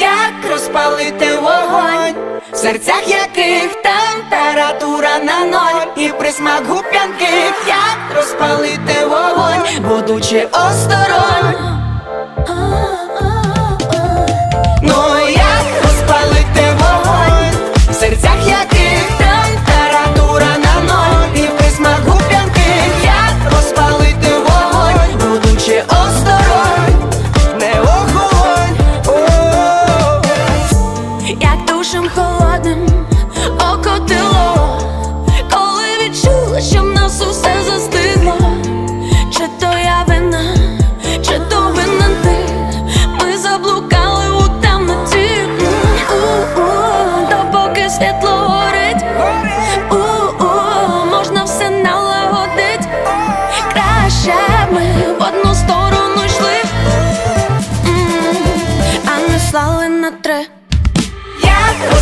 як розпалити вогонь, в серцях яких температура на ноль, і присмак губ'янки, як розпалити вогонь, будучи осторонь. Душем холодним окотило, коли відчула, що в нас усе застигло, чи то я вина, чи то винен ти, ми заблукали у темноті, У-у, допоки світло горить, У-у, можна все налагодить, краще ми в одну сторону йшли, а не слали на три. Як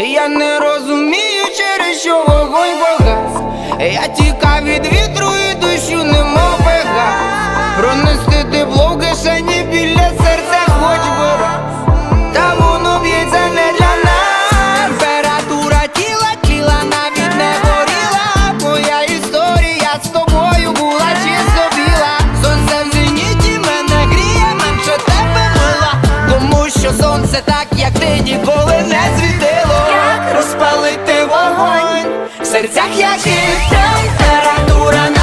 Я не розумію, через що вогонь погас. Я тікав від вітру і дощу немов пегас Пронести тепло в кишені біля серця хоч би раз. Та воно б'ється не для нас. Температура тіла, тіла навіть не горіла. Моя історія з тобою була чисто біла. Сонце в зеніті мене гріє, менше тебе мила Тому що сонце так як яких температура.